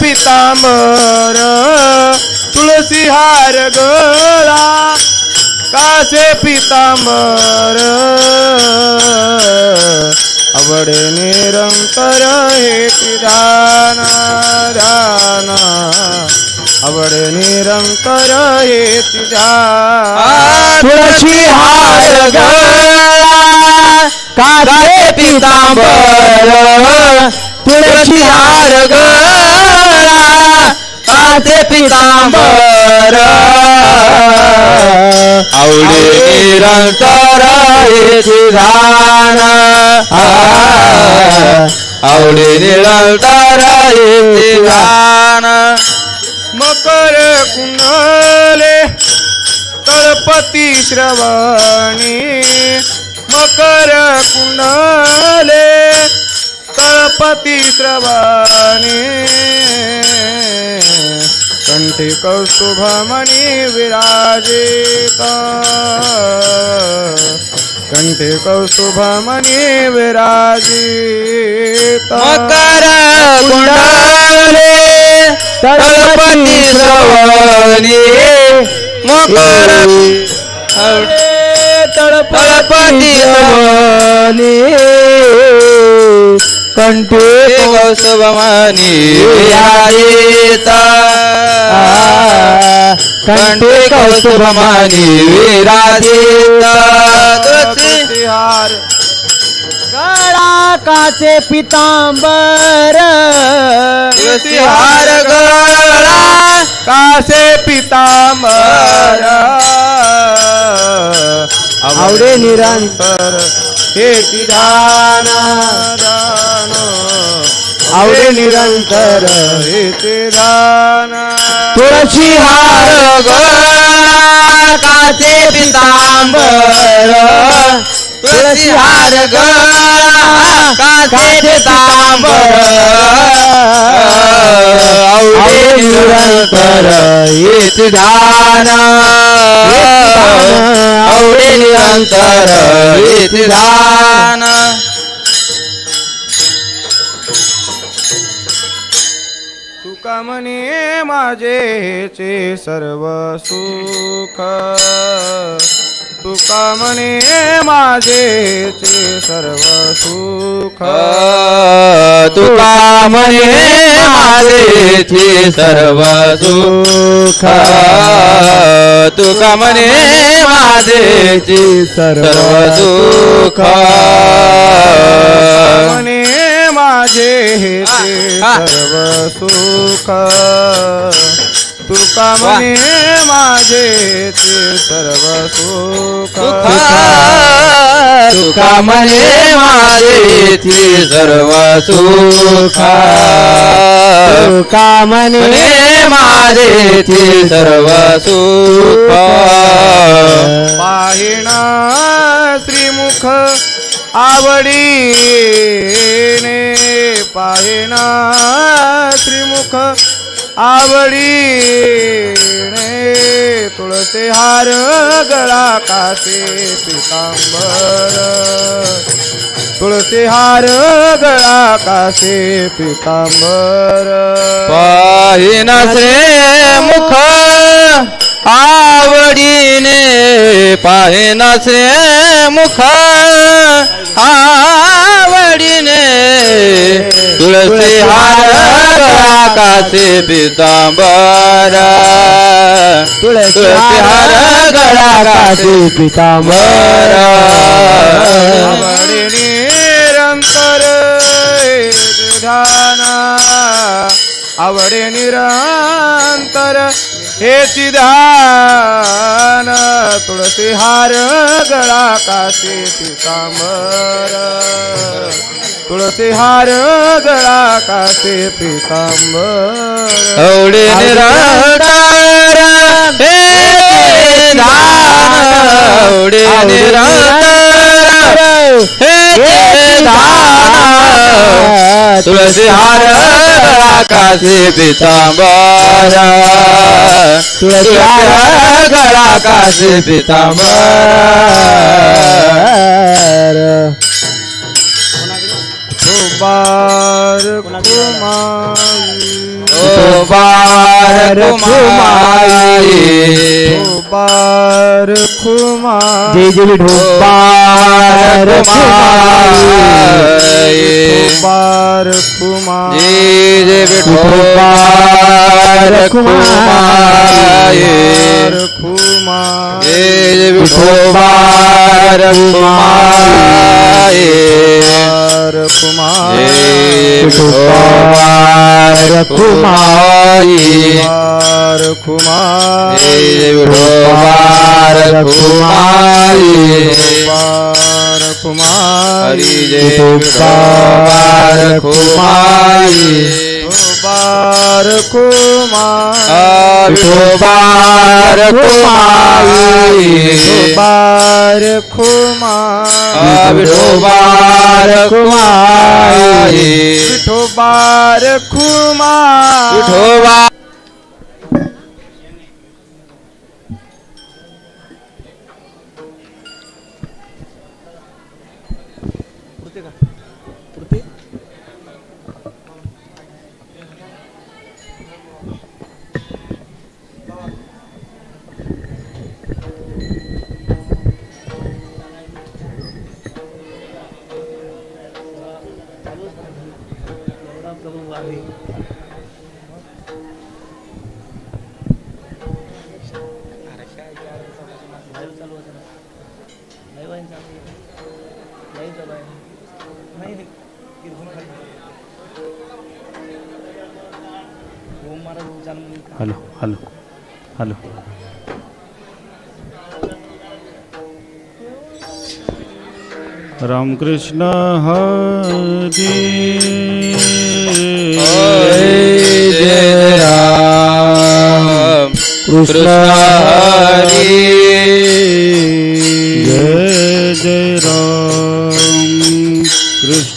पितांबर तुळसी हार गळा कासे पितांबर आवडे निरंतर हे दान दान आवडे निरंतर हे दान. तुळशी हार गळा कासे पितांबर तुळशी हार काचे पितांबर. आवडे निरंतर धान आवडे निरंतर धान मकर कुंडले तळपती श्रवणी. मकर कुंडले तळपती श्रवणी. कंठी कौस्तुभमणी विराजित। कंठी कौस्तुभमणी विराजित। मकर कुंडले तळपती श्रवणी। मकर तळपती श्रवणी। कंठे कौस्तुभमणी विराजित। कंठे कौस्तुभमणी विराजित। तुळसी हार गळा काचे पितांबर। तुळसी हार गळा कासे पितांबर। आवडे निरंतर हे दान आवडे निरंतर हे दान तुळशी हार गळा काचे पितांबर तुळसी हार काचे आवडे निरंतर येत धान. आवडे निरंतर तुका म्हणे माझेचे सर्व सुख? तुका म्हणे माझेचे सर्व सुख. तुका म्हणे माझेचे सर्व सुख. तुका म्हणे माझेचे सर्व सुख. म्हणे माझे. सर्व सुख. तुका म्हणे माझे ते सर्व सुख? तुका म्हणे माझेचे सर्व सुख? तुका म्हणे माझेचे सर्व सुख? पाहिणा श्रीमुख आवडीने पाहिणा श्रीमुख आवडीने तुळसे हार गळा कासे पितांबर. तुळसे हार गळा कासे पितांबर. पाहिना श्रे मुख आवडीने पाहिना श्रे मुख. आवडीने तुळसी हार काचे पितांबर. तुळसी हार काचे पितांबर. हेची ध्यान तुळसी हार गळा कासे पितांबर तुळसी हार गळा कासे पितांबर एवढे हे दान एवढे निरंतर हे दान तुळसीहार आकाशी पितांबर. तुळसी हार पितांबर. कुबार कुमारी कुबार कुमारी कुबार कुमार जय जय ढोबार कुमारी कुबार कुमार जय जय ढोबार कुमारी कुमार जय जय ढोबार कुमारी कुमार कुमार कुमारी कुमार कुमार कुमारी कुमारी जय कुमार कुमारी बार कुमार बार कुमारी बार કુમાર ખુમાર વિઠોબાર ખુમાર વિઠોબાર ખુમાર વિઠોબાર विठोबार खुमा Vithoba hello hello hello. Ramkrishna Hari. जय जय राम कृष्ण हरी. जय जय राम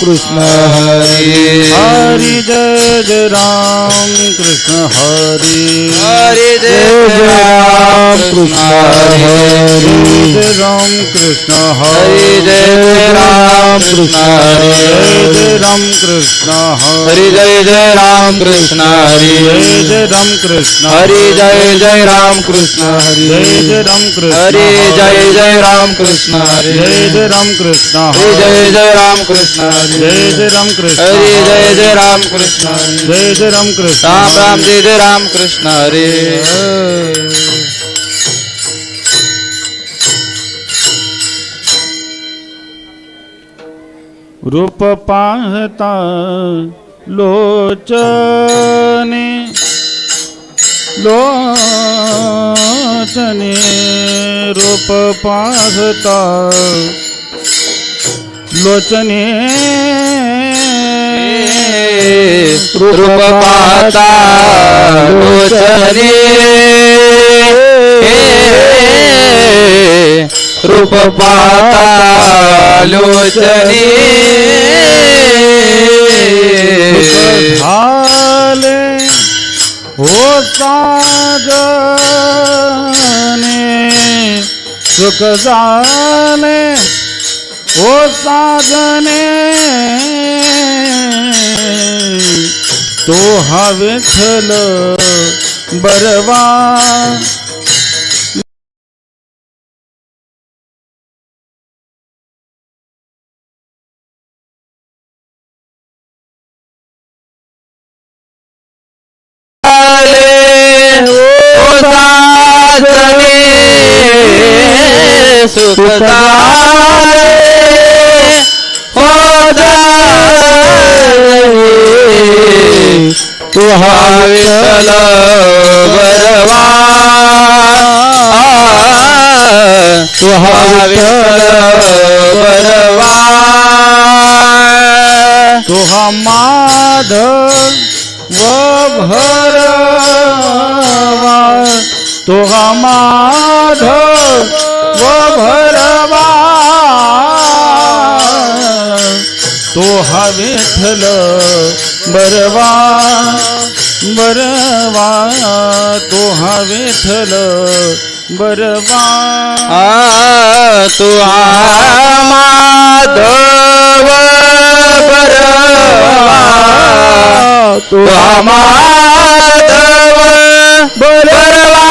कृष्ण हरी हरी जय जय राम कृष्ण हरी हरी जय जय राम कृष्ण हरी जय राम कृष्ण हरी जय जय राम कृष्ण जय जय हरी राम कृष्ण हरी जय जय राम कृष्ण हरी जय जय राम कृष्ण हरी जय जय राम कृष्ण हरी जय जय राम कृष्ण हरी जय जय राम कृष्ण हरी जय जय राम कृष्ण हरी जय जय राम कृष्ण हरी जय जय राम कृष्ण हरे जय जय राम कृष्ण जय जय राम कृष्ण राम राम जय जय राम कृष्ण हरे रूप पाहता लोचने लोचने रूप पाहता लोचने रूप पाहता लोचने। रूप पाहता लोचने। झाले हो साजने सुख झाले हो साजने तो हा विठ्ठल बरवा विठ्ठल बरवा तुहा विठ्ठल बरवा तुहा माधव व भरवा. तुहा माधव व भरवा. तो हा विठ्ठल बरवा बरवा तो हा विठ्ठल बरवा. आ तू माधव बरवा. तू माधव बरवा.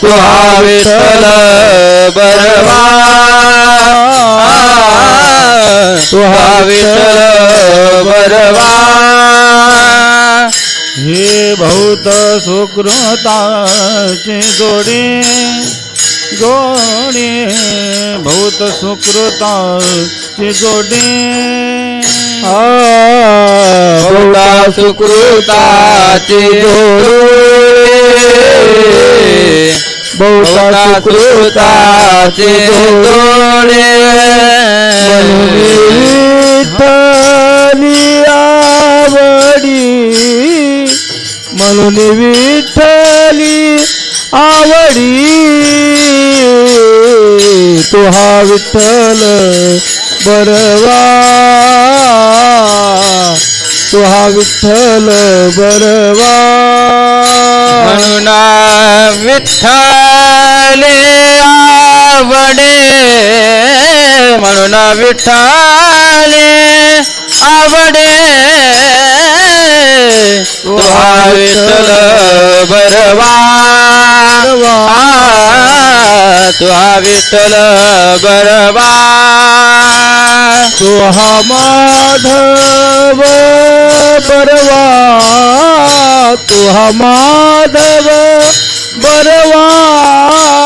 तू विठ्ठल बरवा. विठ्ठल बरवा। हे भौत सुकृताचे जोडे जोडे भौत सुकृताचे जोडे. बहुता सुकृताचे जोडे बहुता सुकृताचे जोडे. आवडी म्हणून विठ्ठली आवडी. तो हा विठ्ठल बरवा. तुहा विठ्ठल बरवा. म्हणून विठ्ठल आवडे. म्हणून विठ्ठले आवडे विठ्ठल बरवा. तुहा विठ्ठल बरवा. तुहा माधव बरवा. तुहा माधव बरवा.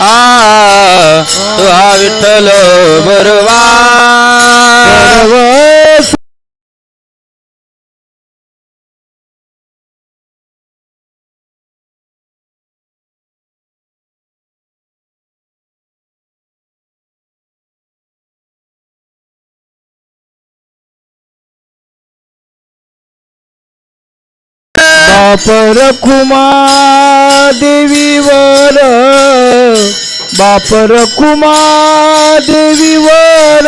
आ तुहा विठ्ठल बरवा बरवा बापर कुमा देवीवर बापर कुमा देवीवर.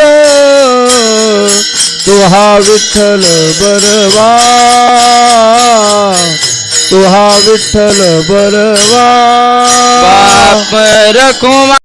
तुहा विठ्ठल बरवा. तुहा विठ्ठल बरवा. बापर कुमार